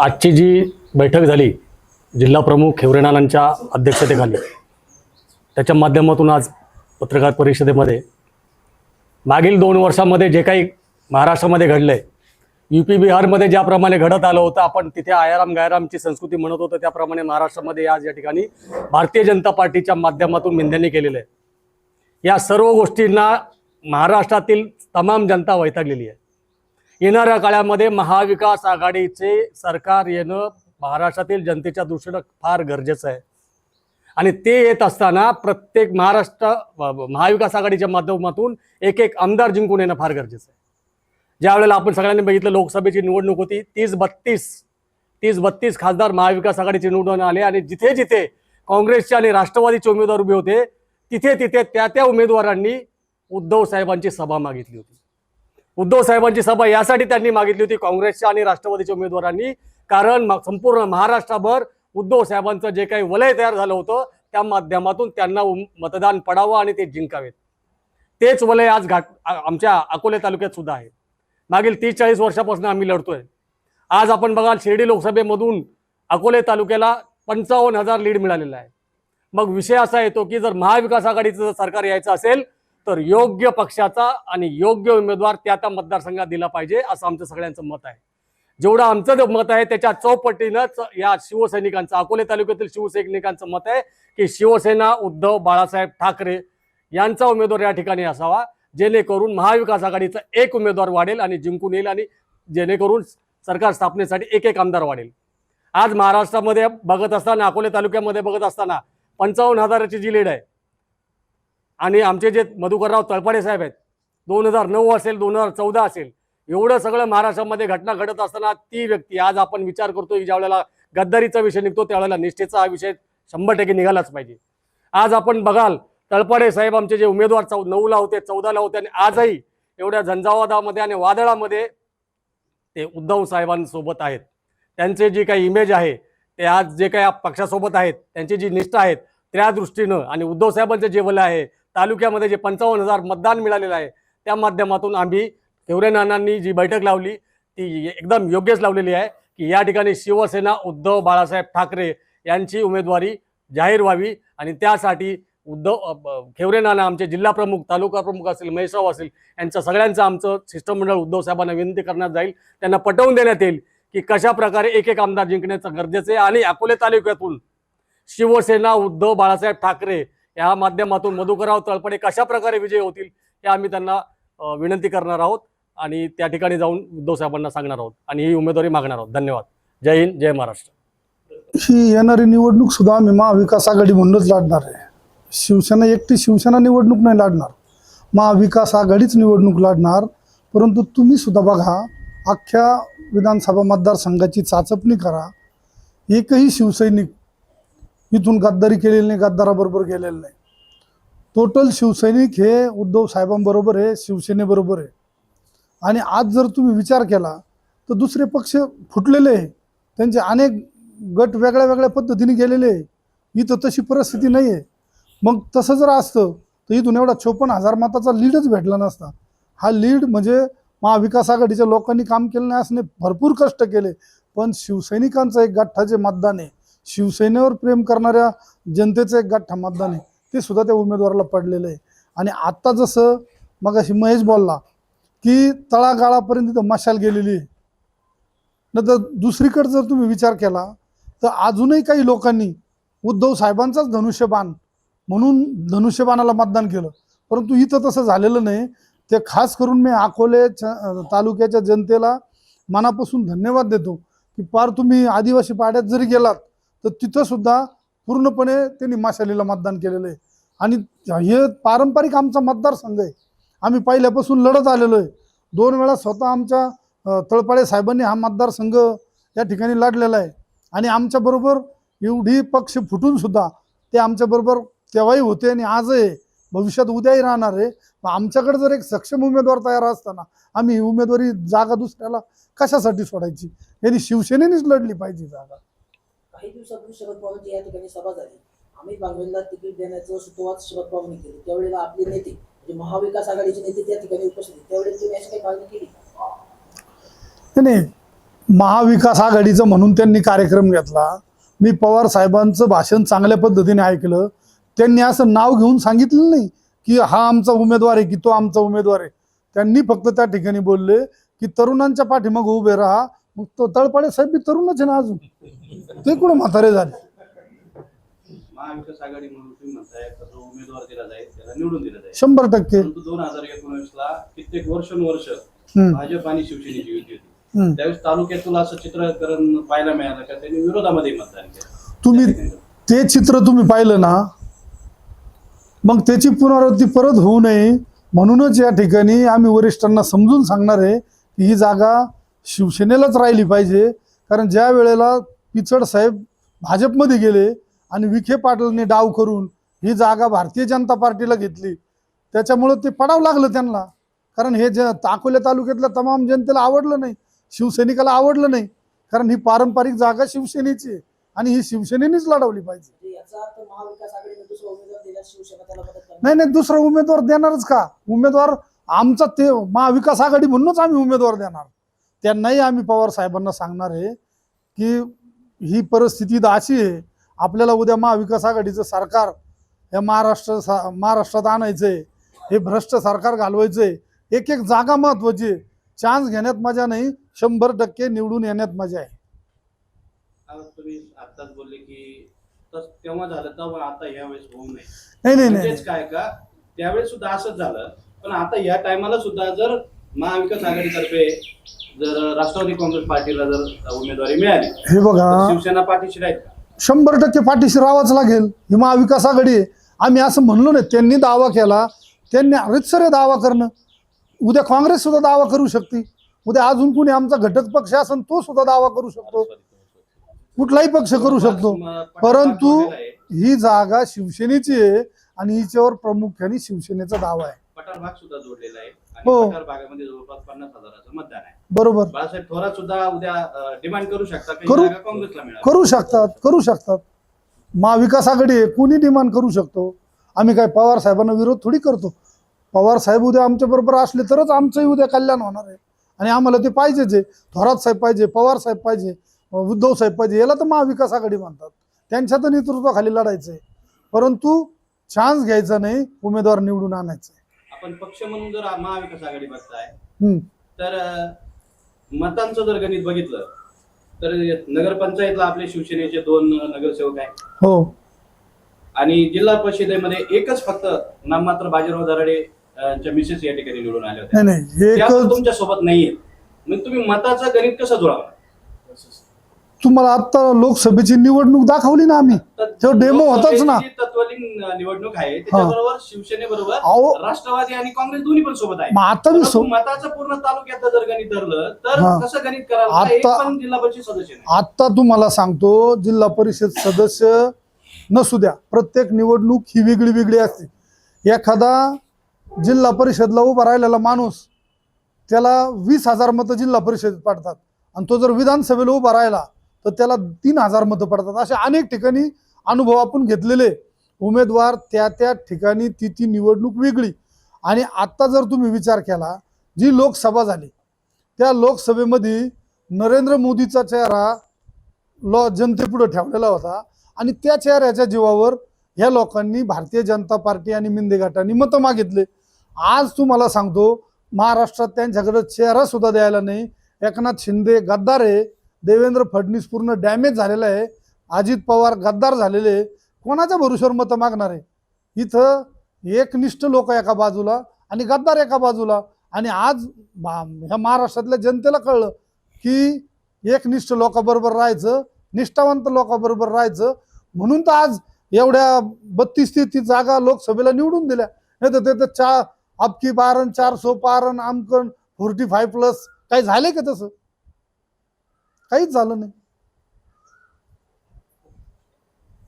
आजची जी बैठक झाली जिल्हा प्रमुख खेवरेनानांच्या अध्यक्षतेखाली त्याच्या माध्यमातून आज पत्रकार परिषदेमध्ये मागील दोन वर्षामध्ये जे काही महाराष्ट्रामध्ये घडलं आहे यू पी बिहारमध्ये ज्याप्रमाणे घडत आलं होतं आपण तिथे आयाराम गायरामची संस्कृती म्हणत होतो त्याप्रमाणे महाराष्ट्रामध्ये आज या ठिकाणी भारतीय जनता पार्टीच्या माध्यमातून मिंध्यांनी केलेलं आहे. या सर्व गोष्टींना महाराष्ट्रातील तमाम जनता वैतागलेली आहे. येणाऱ्या काळामध्ये महाविकास आघाडीचे सरकार येणं महाराष्ट्रातील जनतेच्या दृष्टीनं फार गरजेचं आहे. आणि ते येत असताना प्रत्येक महाराष्ट्र महाविकास आघाडीच्या माध्यमातून एक एक आमदार जिंकून येणं फार गरजेचं आहे. ज्या वेळेला आपण सगळ्यांनी बघितलं लोकसभेची निवडणूक होती तीस बत्तीस तीस बत्तीस खासदार महाविकास आघाडीचे निवडून आले आणि जिथे जिथे काँग्रेसचे आणि राष्ट्रवादीचे उमेदवार उभे होते तिथे तिथे त्या त्या उमेदवारांनी उद्धव साहेबांची सभा मागितली होती. उद्धव साहेबांची सभा यासाठी त्यांनी मागितली होती काँग्रेसच्या आणि राष्ट्रवादीच्या उमेदवारांनी. कारण म- संपूर्ण महाराष्ट्रभर उद्धव साहेबांचं जे काही वलय तयार झालं होतं त्या माध्यमातून त्यांना मतदान पडावं आणि ते जिंकावेत. तेच वलय आज घाट आमच्या अकोले तालुक्यात सुद्धा आहे. मागील तीस चाळीस वर्षापासून आम्ही लढतोय. आज आपण बघाल शिर्डी लोकसभेमधून अकोले तालुक्याला पंचावन्न हजार लीड मिळालेला आहे. मग विषय असा येतो की जर महाविकास आघाडीचं जर सरकार यायचं असेल तर योग्य पक्षाचा आणि योग्य उमेदवार त्या त्या मतदारसंघात दिला पाहिजे असं आमचं सगळ्यांचं मत आहे. जेवढं आमचं मत आहे त्याच्या चौपटीनंच या शिवसैनिकांचं अकोले तालुक्यातील शिवसैनिकांचं मत आहे की शिवसेना उद्धव बाळासाहेब ठाकरे यांचा उमेदवार या ठिकाणी असावा. जेणेकरून महाविकास आघाडीचा एक उमेदवार वाढेल आणि जिंकून येईल आणि जेणेकरून सरकार स्थापनेसाठी एक एक आमदार वाढेल. आज महाराष्ट्रामध्ये बघत असताना अकोले तालुक्यामध्ये बघत असताना पंचावन्न हजाराची जी लीड आहे आणि आमचे जे मधुकरराव तळपाडे साहेब आहेत दोन हजार नऊ असेल दोन हजार चौदा असेल एवढं सगळं महाराष्ट्रामध्ये घटना घडत असताना ती व्यक्ती आज आपण विचार करतो की ज्या वेळेला गद्दारीचा विषय निघतो त्यावेळेला निष्ठेचा हा विषय शंभर टक्के निघालाच पाहिजे. आज आपण बघाल तळपाडे साहेब आमचे जे उमेदवार चौ नऊला होते चौदाला होते आणि आजही एवढ्या झंझावादामध्ये आणि वादळामध्ये ते उद्धव साहेबांसोबत आहेत. त्यांचे जी काही इमेज आहे ते आज जे काही पक्षासोबत आहेत त्यांची जी निष्ठा आहेत त्या दृष्टीनं आणि उद्धव साहेबांचे जे वलय आहे तालुक्यामध्ये जे पंचावन्न हजार मतदान मिळालेलं आहे त्या माध्यमातून आम्ही हिवरे नानांनी जी बैठक लावली ती एकदम योग्यच लावलेली आहे की या ठिकाणी शिवसेना उद्धव बाळासाहेब ठाकरे यांची उमेदवारी जाहीर व्हावी आणि त्यासाठी उद्धव खेवरेनाना खेवरे नाना आमचे जिल्हा प्रमुख तालुका प्रमुख असेल महेशराव असेल यांचं सगळ्यांचं आमचं शिष्टमंडळ उद्धव साहेबांना विनंती करण्यात जाईल. त्यांना पटवून देण्यात येईल की कशा प्रकारे एक एक आमदार जिंकण्याचं गरजेचं आहे आणि अकोले तालुक्यातून शिवसेना उद्धव बाळासाहेब ठाकरे या माध्यमातून मधुकरराव तळपडे कशा प्रकारे विजय होतील हे आम्ही त्यांना विनंती करणार आहोत आणि त्या ठिकाणी जाऊन उद्धव साहेबांना सांगणार आहोत आणि ही उमेदवारी मागणार आहोत. धन्यवाद. जय हिंद जय महाराष्ट्र. ही येणारी निवडणूक सुद्धा आम्ही महाविकास आघाडी म्हणूनच लढणार आहे. शिवसेना एकटी शिवसेना निवडणूक नाही लढणार. महाविकास आघाडीच निवडणूक लढणार. परंतु तुम्ही सुद्धा बघा अख्ख्या विधानसभा मतदारसंघाची चाचपणी करा. एकही शिवसैनिक इथून गद्दारी केलेली नाही गद्दाराबरोबर गेलेलं नाही. टोटल शिवसैनिक हे उद्धव साहेबांबरोबर आहे शिवसेनेबरोबर आहे. आणि आज जर तुम्ही विचार केला तर दुसरे पक्ष फुटलेले आहे. त्यांचे अनेक गट वेगळ्या वेगळ्या पद्धतीने गेलेले आहे. इथं तशी परिस्थिती नाही आहे. मग तसं जर असतं तर इथून एवढा चोपन्न हजार मताचा लीडच भेटला नसता. हा लीड म्हणजे महाविकास आघाडीच्या लोकांनी काम केलं नाही असणे भरपूर कष्ट केले. पण शिवसैनिकांचं एक गठ्ठा जे मतदान आहे. शिवसेनेवर प्रेम करणाऱ्या जनतेचं एक गठ्ठा मतदान आहे. ते सुद्धा त्या उमेदवाराला पडलेलं आहे. आणि आत्ता जसं मग अशी महेश बोलला की तळागाळापर्यंत तिथं मशाल गेलेली आहे. न दुसरीकडे जर तुम्ही विचार केला तर अजूनही काही लोकांनी उद्धव साहेबांचाच धनुष्यबाण म्हणून धनुष्यबाणाला मतदान केलं. परंतु इथं तसं झालेलं नाही. ते खास करून मी अकोले तालुक्याच्या जनतेला मनापासून धन्यवाद देतो की पार तुम्ही आदिवासी पाड्यात जरी गेलात तर तिथं सुद्धा पूर्णपणे त्यांनी माशालीला मतदान केलेलं आहे. आणि हे पारंपरिक आमचा मतदारसंघ आहे. आम्ही पहिल्यापासून लढत आलेलो आहे. दोन वेळा स्वतः आमच्या तळपाळे साहेबांनी हा मतदारसंघ या ठिकाणी लढलेला आहे. आणि आमच्याबरोबर एवढी पक्ष फुटून सुद्धा ते आमच्याबरोबर तेव्हाही होते आणि आजही भविष्यात उद्याही राहणार आहे. मग आमच्याकडे जर एक सक्षम उमेदवार तयार असताना आम्ही उमेदवारी जागा दुसऱ्याला कशासाठी सोडायची? यांनी शिवसेनेनेच लढली पाहिजे जागा. काही दिवसापूर्वी शरद पवारांची या ठिकाणी सभा झाली. आम्ही बांगवेलला तिकीट देण्याचं सुतोवाच शरद पवारांनी केली. त्यावेळेला आपले नेते म्हणजे महाविकास आघाडीचे नेते त्या ठिकाणी उपस्थित त्यावेळेला तुम्ही अशी काही मागणी केली नाही, महाविकास आघाडीचं म्हणून त्यांनी कार्यक्रम घेतला. मी पवार साहेबांचं भाषण चांगल्या पद्धतीने ऐकलं. त्यांनी असं नाव घेऊन सांगितलं नाही की हा आमचा उमेदवार आहे की तो आमचा उमेदवार आहे. त्यांनी फक्त त्या ठिकाणी बोलले की तरुणांच्या पाठीमागे उभे राहा. मग तो तळपाडे साहेब बी तरुणच आहे ना अजून. ते कुठं म्हातारे झाले? महाविकास आघाडी म्हणून तुम्ही म्हणताय का जो उमेदवार दिला जाईल त्याला निवडून दिला जाईल. शंभर टक्के. परंतु दोन हजार ला कित्येक वर्षानुवर्ष हम्म, भाजप आणि शिवसेनेची युती होती. हम्म. त्यावेळेस तालुक्यातून असं चित्रकरण पाहायला मिळालं का? त्यांनी विरोधामध्ये मतदान केलं. तुम्ही ते चित्र तुम्ही पाहिलं ना मग त्याची पुनरावृत्ती परत होऊ नये म्हणूनच या ठिकाणी आम्ही वरिष्ठांना समजून सांगणार आहे की ही जागा शिवसेनेलाच राहिली पाहिजे. कारण ज्या वेळेला पिचड साहेब भाजपमध्ये गेले आणि विखे पाटलांनी डाव करून ही जागा भारतीय जनता पार्टीला घेतली त्याच्यामुळं ते पडावं लागलं त्यांना. कारण हे जे अकोल्या तालुक्यातल्या तमाम जनतेला आवडलं नाही शिवसैनिकाला आवडलं नाही. कारण ही पारंपरिक जागा शिवसेनेची आहे आणि ही शिवसेनेनेच लढवली पाहिजे. म्हणजे नाही नाही दुसरा उमेदवार देणारच का? उमेदवार आमचा ते महाविकास आघाडी म्हणूनच आम्ही उमेदवार देणार. त्यांनाही आम्ही पवार साहेबांना सांगणार आहे की ही परिस्थिती तर अशी आहे आपल्याला उद्या महाविकास आघाडीचं सरकार या महाराष्ट्र सा महाराष्ट्रात आणायचं आहे हे भ्रष्ट सरकार घालवायचं आहे एक एक जागा महत्वाची आहे. चान्स घेण्यात मजा नाही शंभर टक्के निवडून येण्यात मजा आहे. आज तुम्ही आताच बोलले की तस तेव्हा झालं तेव्हा आता यावेळेस होऊ नये. नाही नाही नाही म्हणजेच काय का? त्यावेळेस सुद्धा असंच झालं. पण आता या टायमाला सुद्धा जर महाविकास आघाडीतर्फे जर राष्ट्रवादी काँग्रेस पार्टीला जर उमेदवारी मिळाली हे तर बघा शिवसेना पाठीशी राहील का? शंभर टक्के पाठीशी राहावंच लागेल. ही महाविकास आघाडी आहे. आम्ही असं म्हणलो नाही त्यांनी दावा केला. त्यांनी रितसर आहे दावा करणं. उद्या काँग्रेस सुद्धा दावा करू शकते. उद्या अजून कोणी आमचा घटक पक्ष असेल तो सुद्धा दावा करू शकतो. कुठलाही पक्ष करू शकतो. परंतु ही जागा शिवसेनेची आहे आणि हिच्यावर प्रामुख्याने शिवसेनेचा दावा आहे. पठार भाग सुद्धा जोडलेला आहे. हो. आणि पठार भागामध्ये जवळपास पन्नास हजाराचं मतदान आहे. बरोबर. बाळासाहेब थोरात सुद्धा उद्या डिमांड करू की? करू. जागा काँग्रेसला मिळावी. करू शकतात करू शकतात. महाविकास आघाडी आहे कोणी डिमांड करू शकतो? आम्ही काय पवार साहेबांना विरोध थोडी करतो? पवार साहेब उद्या आमच्या बरोबर असले तरच आमचंही उद्या कल्याण होणार आहे. आणि आम्हाला ते पाहिजेच आहे. थोरात साहेब पाहिजे पवार साहेब पाहिजे उद्धव साहेब पाहिजे याला तर महाविकास आघाडी म्हणतात त्यांच्या तर नेतृत्वाखाली लढायचं आहे परंतु चान्स घ्यायचा नाही उमेदवार निवडून आणायचं आपण पक्ष म्हणून जर महाविकास आघाडी बघताय हम्म. तर अं, मतांचं जर गणित बघितलं तर नगरपंचायतला आपले शिवसेनेचे दोन नगरसेवक आहेत. हो. आणि जिल्हा परिषदेमध्ये एकच फक्त नाममात्र बाजीराव दराडे अं, च्या मिसेस या ठिकाणी निवडून आले होते. नाही नाही त्या एकच तुमच्यासोबत नाहीये. मग तुम्ही मताचं गणित कसं जुळावं? तुम्हाला आता लोकसभेची निवडणूक दाखवली ना आम्ही. तो डेमो होताच ना. तत्वलीन निवडणूक आहे. त्याच्याबरोबर शिवसेनेबरोबर राष्ट्रवादी आणि काँग्रेस दोन्ही पण सोबत आहे. मग आता मी सो परंतु मताचं पूर्ण तालुक्यात जर गणित धरलं तर हा. कसं गणित करावं एक आता- पण जिल्हा परिषद सदस्य नाही. आता तुम्हाला सांगतो जिल्हा परिषद सदस्य नसू द्या. प्रत्येक निवडणूक ही वेगळी वेगळी असते. एखादा जिल्हा परिषदला उभा राहिलेला माणूस त्याला वीस हजार मतं जिल्हा परिषदेत पडतात. आणि तो जर विधानसभेला उभा राहिला तर त्याला तीन हजार मतं पडतात. अशा अनेक ठिकाणी अनुभव आपण घेतलेले. उमेदवार त्या त्या ठिकाणी ती ती निवडणूक वेगळी. आणि आत्ता जर तुम्ही विचार केला जी लोकसभा झाली त्या लोकसभेमध्ये नरेंद्र मोदीचा चेहरा लॉ जनतेपुढे ठेवलेला होता. आणि त्या चेहऱ्याच्या जीवावर ह्या लोकांनी भारतीय जनता पार्टी आणि मिंदे गटांनी मतं मागितले. आज तुम्हाला सांगतो महाराष्ट्रात त्यांच्याकडे चेहरा सुद्धा द्यायला नाही. एकनाथ शिंदे गद्दार आहे. देवेंद्र फडणवीस पूर्ण डॅमेज झालेला आहे. अजित पवार गद्दार झालेले आहे. कोणाच्या भरोश्यावर मतं मागणार आहे? इथं एकनिष्ठ लोक एका बाजूला आणि गद्दार एका बाजूला. आणि आज ह्या महाराष्ट्रातल्या जनतेला कळलं की एकनिष्ठ लोकाबरोबर राहायचं निष्ठावंत लोकाबरोबर राहायचं. म्हणून तर आज एवढ्या बत्तीस ते ती जागा लोकसभेला निवडून दिल्या. नाही तर ते तर चा अबकी चार सो पारण आमकन फोर्टी फाय प्लस काही झाले का तसं? काहीच झालं नाही.